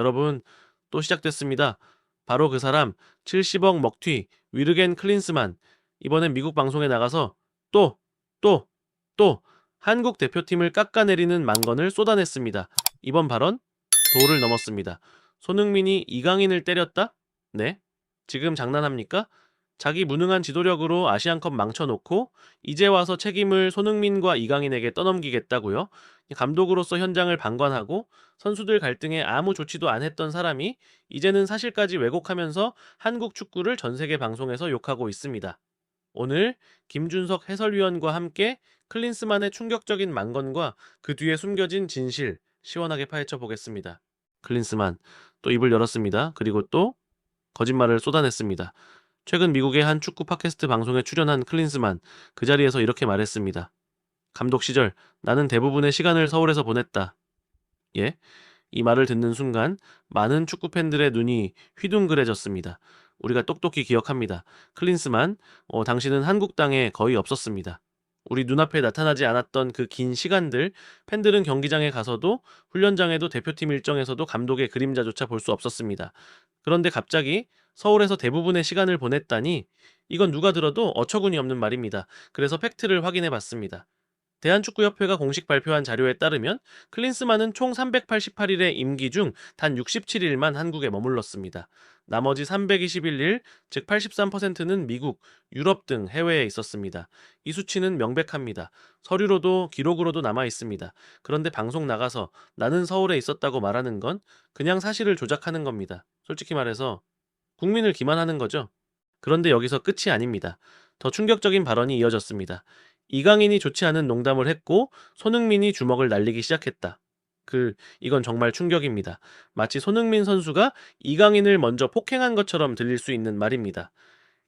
여러분, 또 시작됐습니다. 바로 그 사람 70억 먹튀 위르겐 클린스만 이번엔 미국 방송에 나가서 또, 또, 또 한국 대표팀을 깎아내리는 만건을 쏟아냈습니다. 이번 발언 도를 넘었습니다. 손흥민이 이강인을 때렸다? 네? 지금 장난합니까? 자기 무능한 지도력으로 아시안컵 망쳐놓고 이제 와서 책임을 손흥민과 이강인에게 떠넘기겠다고요? 감독으로서 현장을 방관하고 선수들 갈등에 아무 조치도 안 했던 사람이 이제는 사실까지 왜곡하면서 한국 축구를 전 세계 방송에서 욕하고 있습니다. 오늘 김준석 해설위원과 함께 클린스만의 충격적인 만건과 그 뒤에 숨겨진 진실 시원하게 파헤쳐 보겠습니다. 클린스만 또 입을 열었습니다. 그리고 또 거짓말을 쏟아냈습니다. 최근 미국의 한 축구 팟캐스트 방송에 출연한 클린스만 그 자리에서 이렇게 말했습니다. 감독 시절 나는 대부분의 시간을 서울에서 보냈다. 예? 이 말을 듣는 순간 많은 축구 팬들의 눈이 휘둥그레졌습니다. 우리가 똑똑히 기억합니다. 클린스만, 어, 당신은 한국 땅에 거의 없었습니다. 우리 눈앞에 나타나지 않았던 그 긴 시간들, 팬들은 경기장에 가서도 훈련장에도 대표팀 일정에서도 감독의 그림자조차 볼 수 없었습니다. 그런데 갑자기 서울에서 대부분의 시간을 보냈다니 이건 누가 들어도 어처구니 없는 말입니다. 그래서 팩트를 확인해 봤습니다. 대한축구협회가 공식 발표한 자료에 따르면 클린스만은 총 388일의 임기 중 단 67일만 한국에 머물렀습니다. 나머지 321일, 즉 83%는 미국, 유럽 등 해외에 있었습니다. 이 수치는 명백합니다. 서류로도 기록으로도 남아 있습니다. 그런데 방송 나가서 나는 서울에 있었다고 말하는 건 그냥 사실을 조작하는 겁니다. 솔직히 말해서 국민을 기만하는 거죠. 그런데 여기서 끝이 아닙니다. 더 충격적인 발언이 이어졌습니다. 이강인이 좋지 않은 농담을 했고 손흥민이 주먹을 날리기 시작했다. 그 이건 정말 충격입니다. 마치 손흥민 선수가 이강인을 먼저 폭행한 것처럼 들릴 수 있는 말입니다.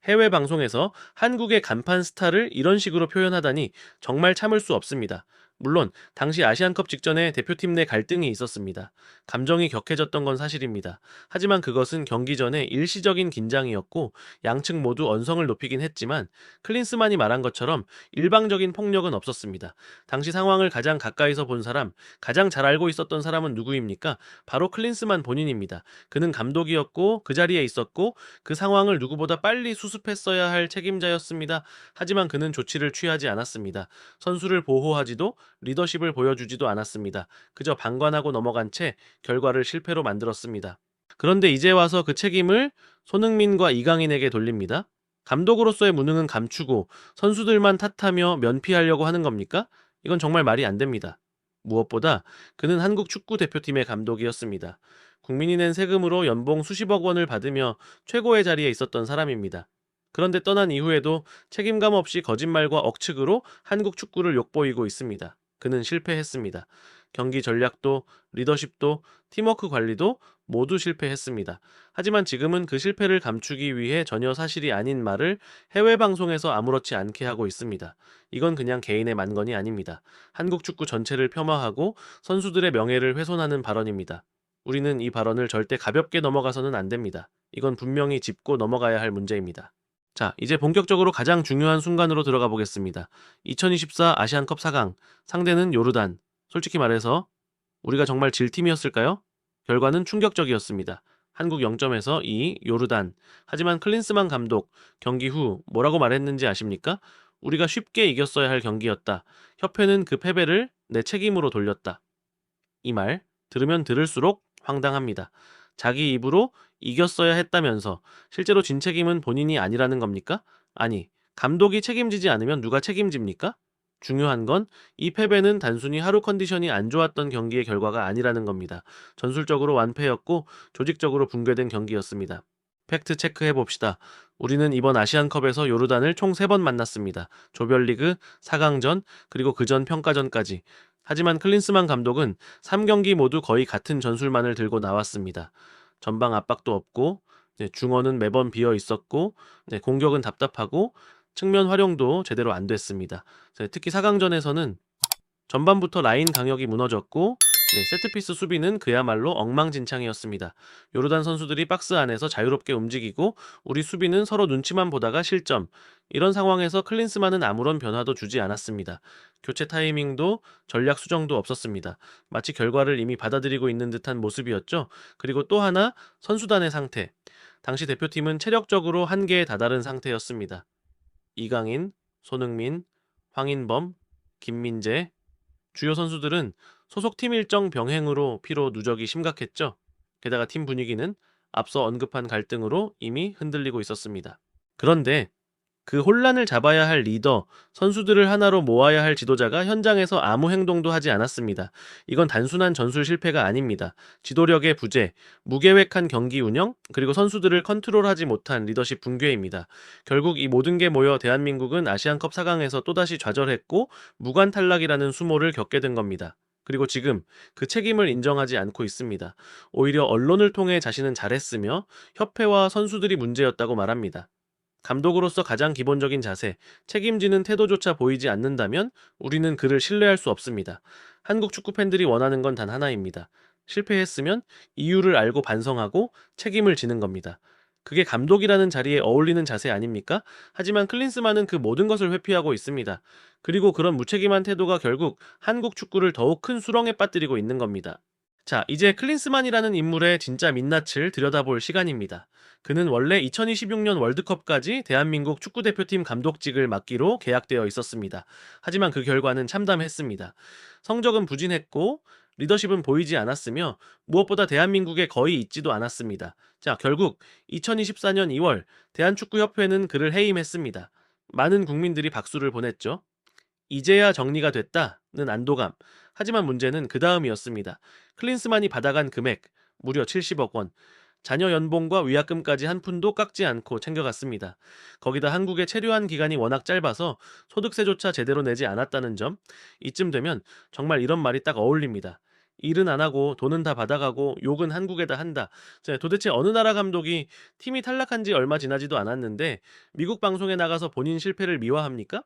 해외 방송에서 한국의 간판 스타를 이런 식으로 표현하다니 정말 참을 수 없습니다. 물론 당시 아시안컵 직전에 대표팀 내 갈등이 있었습니다. 감정이 격해졌던 건 사실입니다. 하지만 그것은 경기 전에 일시적인 긴장이었고 양측 모두 언성을 높이긴 했지만 클린스만이 말한 것처럼 일방적인 폭력은 없었습니다. 당시 상황을 가장 가까이서 본 사람, 가장 잘 알고 있었던 사람은 누구입니까? 바로 클린스만 본인입니다. 그는 감독이었고 그 자리에 있었고 그 상황을 누구보다 빨리 수습했어야 할 책임자였습니다. 하지만 그는 조치를 취하지 않았습니다. 선수를 보호하지도 리더십을 보여주지도 않았습니다. 그저 방관하고 넘어간 채 결과를 실패로 만들었습니다. 그런데 이제 와서 그 책임을 손흥민과 이강인에게 돌립니다. 감독으로서의 무능은 감추고 선수들만 탓하며 면피하려고 하는 겁니까? 이건 정말 말이 안 됩니다. 무엇보다 그는 한국 축구 대표팀의 감독이었습니다. 국민이 낸 세금으로 연봉 수십억 원을 받으며 최고의 자리에 있었던 사람입니다. 그런데 떠난 이후에도 책임감 없이 거짓말과 억측으로 한국 축구를 욕보이고 있습니다. 그는 실패했습니다. 경기 전략도 리더십도 팀워크 관리도 모두 실패했습니다. 하지만 지금은 그 실패를 감추기 위해 전혀 사실이 아닌 말을 해외 방송에서 아무렇지 않게 하고 있습니다. 이건 그냥 개인의 만건이 아닙니다. 한국 축구 전체를 폄하하고 선수들의 명예를 훼손하는 발언입니다. 우리는 이 발언을 절대 가볍게 넘어가서는 안 됩니다. 이건 분명히 짚고 넘어가야 할 문제입니다. 자, 이제 본격적으로 가장 중요한 순간으로 들어가 보겠습니다. 2024 아시안컵 4강. 상대는 요르단. 솔직히 말해서 우리가 정말 질 팀이었을까요? 결과는 충격적이었습니다. 한국 0점에서 2, 요르단. 하지만 클린스만 감독 경기 후 뭐라고 말했는지 아십니까? 우리가 쉽게 이겼어야 할 경기였다. 협회는 그 패배를 내 책임으로 돌렸다. 이 말 들으면 들을수록 황당합니다. 자기 입으로 이겼어야 했다면서 실제로 진 책임은 본인이 아니라는 겁니까? 아니, 감독이 책임지지 않으면 누가 책임집니까? 중요한 건 이 패배는 단순히 하루 컨디션이 안 좋았던 경기의 결과가 아니라는 겁니다. 전술적으로 완패였고 조직적으로 붕괴된 경기였습니다. 팩트 체크해 봅시다. 우리는 이번 아시안컵에서 요르단을 총 3번 만났습니다. 조별리그, 4강전, 그리고 그전 평가전까지. 하지만 클린스만 감독은 3경기 모두 거의 같은 전술만을 들고 나왔습니다. 전방 압박도 없고 네, 중원은 매번 비어 있었고 네, 공격은 답답하고 측면 활용도 제대로 안 됐습니다. 네, 특히 4강전에서는 전반부터 라인 강력이 무너졌고 네, 세트피스 수비는 그야말로 엉망진창이었습니다. 요르단 선수들이 박스 안에서 자유롭게 움직이고 우리 수비는 서로 눈치만 보다가 실점. 이런 상황에서 클린스만은 아무런 변화도 주지 않았습니다. 교체 타이밍도 전략 수정도 없었습니다. 마치 결과를 이미 받아들이고 있는 듯한 모습이었죠. 그리고 또 하나 선수단의 상태. 당시 대표팀은 체력적으로 한계에 다다른 상태였습니다. 이강인, 손흥민, 황인범, 김민재 주요 선수들은 소속 팀 일정 병행으로 피로 누적이 심각했죠. 게다가 팀 분위기는 앞서 언급한 갈등으로 이미 흔들리고 있었습니다. 그런데 그 혼란을 잡아야 할 리더, 선수들을 하나로 모아야 할 지도자가 현장에서 아무 행동도 하지 않았습니다. 이건 단순한 전술 실패가 아닙니다. 지도력의 부재, 무계획한 경기 운영, 그리고 선수들을 컨트롤하지 못한 리더십 붕괴입니다. 결국 이 모든 게 모여 대한민국은 아시안컵 4강에서 또다시 좌절했고 무관 탈락이라는 수모를 겪게 된 겁니다. 그리고 지금 그 책임을 인정하지 않고 있습니다. 오히려 언론을 통해 자신은 잘했으며 협회와 선수들이 문제였다고 말합니다. 감독으로서 가장 기본적인 자세, 책임지는 태도조차 보이지 않는다면 우리는 그를 신뢰할 수 없습니다. 한국 축구 팬들이 원하는 건 단 하나입니다. 실패했으면 이유를 알고 반성하고 책임을 지는 겁니다. 그게 감독이라는 자리에 어울리는 자세 아닙니까? 하지만 클린스만은 그 모든 것을 회피하고 있습니다. 그리고 그런 무책임한 태도가 결국 한국 축구를 더욱 큰 수렁에 빠뜨리고 있는 겁니다. 자, 이제 클린스만이라는 인물의 진짜 민낯을 들여다볼 시간입니다. 그는 원래 2026년 월드컵까지 대한민국 축구대표팀 감독직을 맡기로 계약되어 있었습니다. 하지만 그 결과는 참담했습니다. 성적은 부진했고 리더십은 보이지 않았으며 무엇보다 대한민국에 거의 있지도 않았습니다. 자, 결국 2024년 2월 대한축구협회는 그를 해임했습니다. 많은 국민들이 박수를 보냈죠. 이제야 정리가 됐다는 안도감. 하지만 문제는 그 다음이었습니다. 클린스만이 받아간 금액 무려 70억 원. 자녀 연봉과 위약금까지 한 푼도 깎지 않고 챙겨갔습니다. 거기다 한국에 체류한 기간이 워낙 짧아서 소득세조차 제대로 내지 않았다는 점. 이쯤 되면 정말 이런 말이 딱 어울립니다. 일은 안 하고 돈은 다 받아가고 욕은 한국에다 한다. 자, 도대체 어느 나라 감독이 팀이 탈락한 지 얼마 지나지도 않았는데 미국 방송에 나가서 본인 실패를 미화합니까?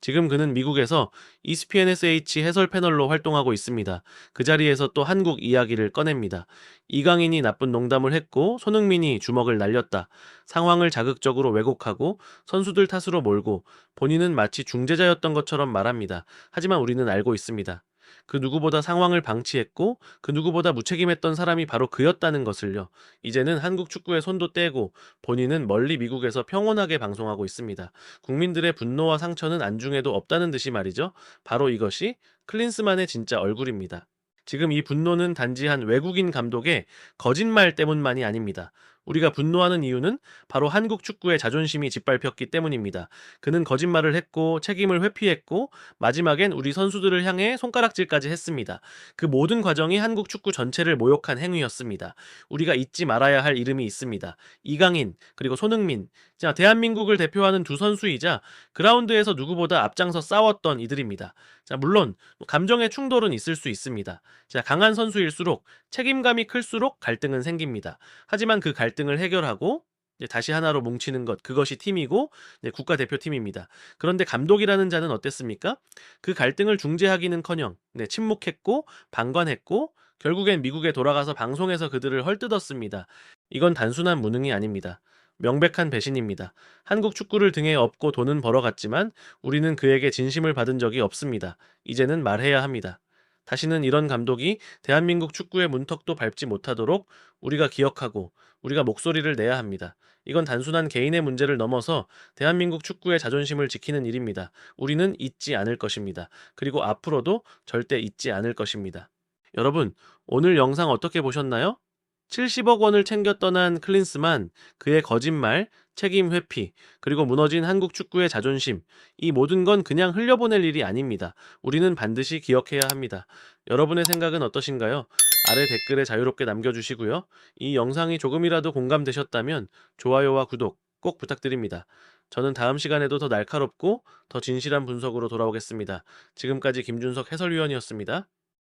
지금 그는 미국에서 ESPNSH 해설 패널로 활동하고 있습니다. 그 자리에서 또 한국 이야기를 꺼냅니다. 이강인이 나쁜 농담을 했고 손흥민이 주먹을 날렸다. 상황을 자극적으로 왜곡하고 선수들 탓으로 몰고 본인은 마치 중재자였던 것처럼 말합니다. 하지만 우리는 알고 있습니다. 그 누구보다 상황을 방치했고 그 누구보다 무책임했던 사람이 바로 그였다는 것을요. 이제는 한국 축구의 손도 떼고 본인은 멀리 미국에서 평온하게 방송하고 있습니다. 국민들의 분노와 상처는 안중에도 없다는 듯이 말이죠. 바로 이것이 클린스만의 진짜 얼굴입니다. 지금 이 분노는 단지 한 외국인 감독의 거짓말 때문만이 아닙니다. 우리가 분노하는 이유는 바로 한국 축구의 자존심이 짓밟혔기 때문입니다. 그는 거짓말을 했고 책임을 회피했고 마지막엔 우리 선수들을 향해 손가락질까지 했습니다. 그 모든 과정이 한국 축구 전체를 모욕한 행위였습니다. 우리가 잊지 말아야 할 이름이 있습니다. 이강인 그리고 손흥민. 자, 대한민국을 대표하는 두 선수이자 그라운드에서 누구보다 앞장서 싸웠던 이들입니다. 자, 물론 감정의 충돌은 있을 수 있습니다. 자, 강한 선수일수록 책임감이 클수록 갈등은 생깁니다. 하지만 그 갈등 을 해결하고 다시 하나로 뭉치는 것 그것이 팀이고 이제 국가대표팀입니다. 그런데 감독이라는 자는 어땠습니까? 그 갈등을 중재하기는커녕 네, 침묵했고 방관했고 결국엔 미국에 돌아가서 방송에서 그들을 헐뜯었습니다. 이건 단순한 무능이 아닙니다. 명백한 배신입니다. 한국 축구를 등에 업고 돈은 벌어갔지만 우리는 그에게 진심을 받은 적이 없습니다. 이제는 말해야 합니다. 다시는 이런 감독이 대한민국 축구의 문턱도 밟지 못하도록 우리가 기억하고 우리가 목소리를 내야 합니다. 이건 단순한 개인의 문제를 넘어서 대한민국 축구의 자존심을 지키는 일입니다. 우리는 잊지 않을 것입니다. 그리고 앞으로도 절대 잊지 않을 것입니다. 여러분, 오늘 영상 어떻게 보셨나요? 70억 원을 챙겨 떠난 클린스만, 그의 거짓말, 책임 회피, 그리고 무너진 한국 축구의 자존심, 이 모든 건 그냥 흘려보낼 일이 아닙니다. 우리는 반드시 기억해야 합니다. 여러분의 생각은 어떠신가요? 아래 댓글에 자유롭게 남겨주시고요. 이 영상이 조금이라도 공감되셨다면 좋아요와 구독 꼭 부탁드립니다. 저는 다음 시간에도 더 날카롭고 더 진실한 분석으로 돌아오겠습니다. 지금까지 김준석 해설위원이었습니다.